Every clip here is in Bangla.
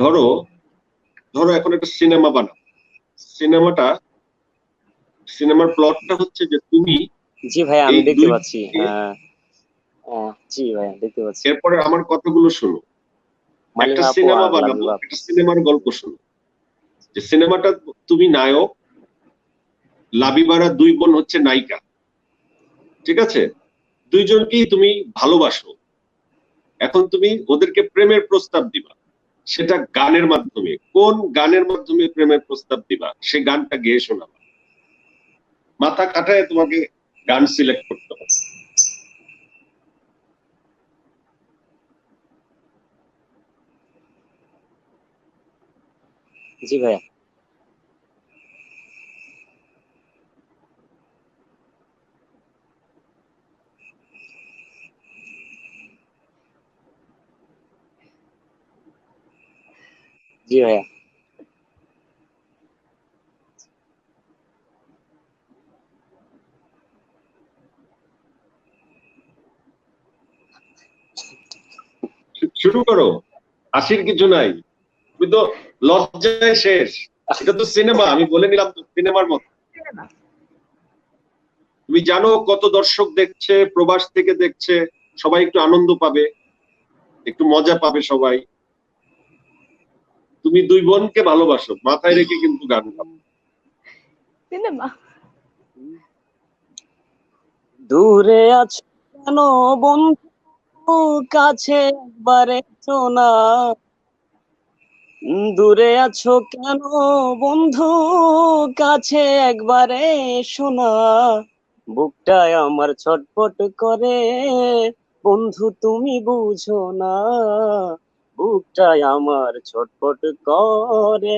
ধরো ধরো এখন একটা সিনেমা বানাও। সিনেমাটা সিনেমার প্লটটা হচ্ছে যে তুমি জি ভাই আমি দেখতে পাচ্ছি। হ্যাঁ জি ভাই দেখতে পাচ্ছি। এরপরে আমার কথাগুলো শোনো। একটা সিনেমা বানাবো একটা সিনেমার গল্প শোনো। যে সিনেমাটা তুমি নায়ক লাবিবারা দুই বোন হচ্ছে নায়িকা। ঠিক আছে? দুইজনকেই তুমি ভালোবাসো। এখন তুমি ওদেরকে প্রেমের প্রস্তাব দিবা। সেটা গানের মাধ্যমে। কোন গানের মাধ্যমে প্রেমের প্রস্তাব দিবা? সে গানটা গেয়ে শোনাবা। মাথা কাটায় তোমাকে গান সিলেক্ট করতে হবে। জি ভাইয়া। জি ভাইয়া শুরু করো। হাসির কিছু নাই। তুমি তো লজ্জায় শেষ। এটা তো সিনেমা আমি বলে নিলাম তো সিনেমার মতো। তুমি জানো কত দর্শক দেখছে প্রবাস থেকে দেখছে সবাই একটু আনন্দ পাবে একটু মজা পাবে সবাই। তুমি দুই বোনকে ভালোবাসো মাথায় রেখে কিন্তু গান গাও। সিনেমা। দূরে আছো কেন বন্ধু? কাছে একবারে না। দূরে আছো কেন বন্ধু? কাছে একবারে শোনা বুকটায় আমার ছটফট করে। বন্ধু তুমি বুঝো না। বুকটায় আমার ছটফট করে।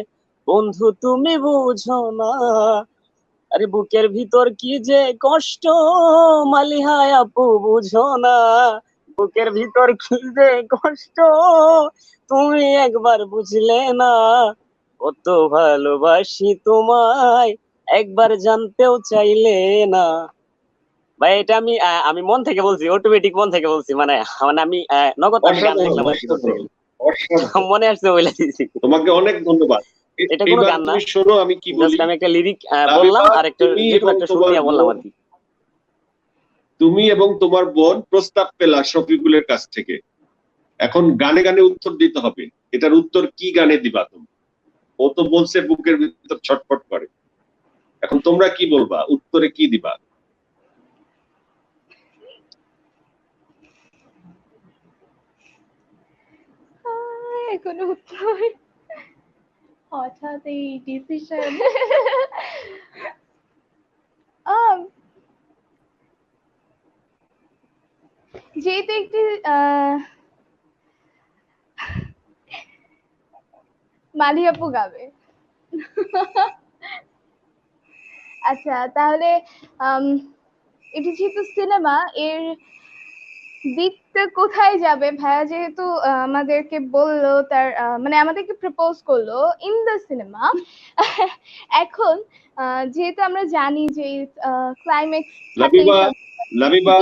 বন্ধু তুমি বুঝো না। আরে বুকের ভিতর কি যে কষ্ট মালিহায় আপু বুঝো না। বুকের ভিতর কি যে কষ্ট তুমি একবার বুঝলে না। কত ভালোবাসি তোমায় একবার জানতেও চাইলে না। ভাই এটা আমি আমি মন থেকে বলছি অটোমেটিক মন থেকে বলছি। মানে মানে আমি নগদ আমি গান দেখলাম মনে আসছে বলে দিছি তোমাকে অনেক ধন্যবাদ। এটা কোনো গান না। শোনো আমি কি বলি? আমি একটা লিরিক বললাম আর একটা এবং একটা সুর তোমার দিয়ে বললাম বোন আর কি। তুমি এবং তোমার বোন প্রস্তাব পেলা শফিকুলের কাছ থেকে। এখন গানে গানে উত্তর দিতে হবে। এটার উত্তর কি গানে দিবা তুমি? ও তো বলছে বুকের ভিতর ছটফট করে। এখন তোমরা কি বলবা? উত্তরে কি দিবা? কোনো উত্তর? হঠাৎ এই ডিসিশন যেহেতু একটি আহ, মালি আপু গাবে। আচ্ছা তাহলে আম, এটি যেহেতু সিনেমা এর দিকটা কোথায় যাবে? ভাইয়া যেহেতু আমাদেরকে বলল তার মানে আমাদেরকে প্রপোজ করল ইন দ্য সিনেমা এখন যেহেতু আমরা জানি যে ক্লাইম্যাক্স লাবিবা লাবিবা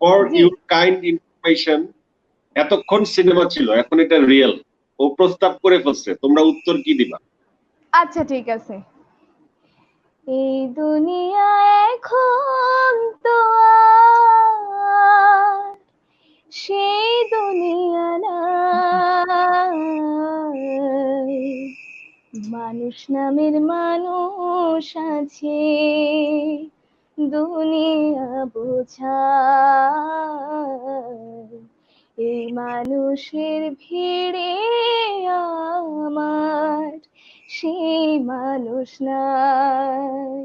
ফর জি। ইউর কাইন্ড ইনফরমেশন এতক্ষণ সিনেমা ছিল এখন এটা রিয়েল ও প্রস্তাব করে ফেলছে তোমরা উত্তর কি দিবা? আচ্ছা ঠিক আছে। এই দুনিয়া এখন তো সেই দুনিয়া মানুষ নামের মানুষ আছে, দুনিয়া বোঝা এই মানুষের ভিড়ে আমার সেই মানুষ নাই।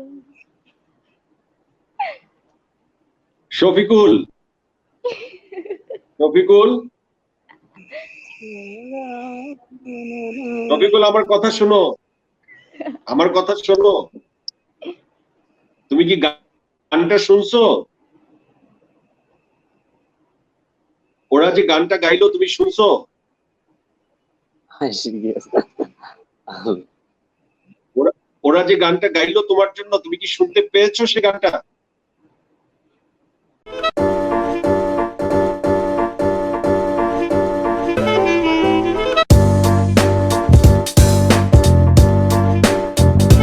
শফিকুল! শফিকুল শফিকুল আমার কথা শোনো। আমার কথা শোনো। তুমি কি গানটা শুনছো? ওরা যে গানটা গাইলো তুমি শুনছো? ওরা যে গানটা গাইলো তোমার জন্য তুমি কি শুনতে পেয়েছ সে গানটা?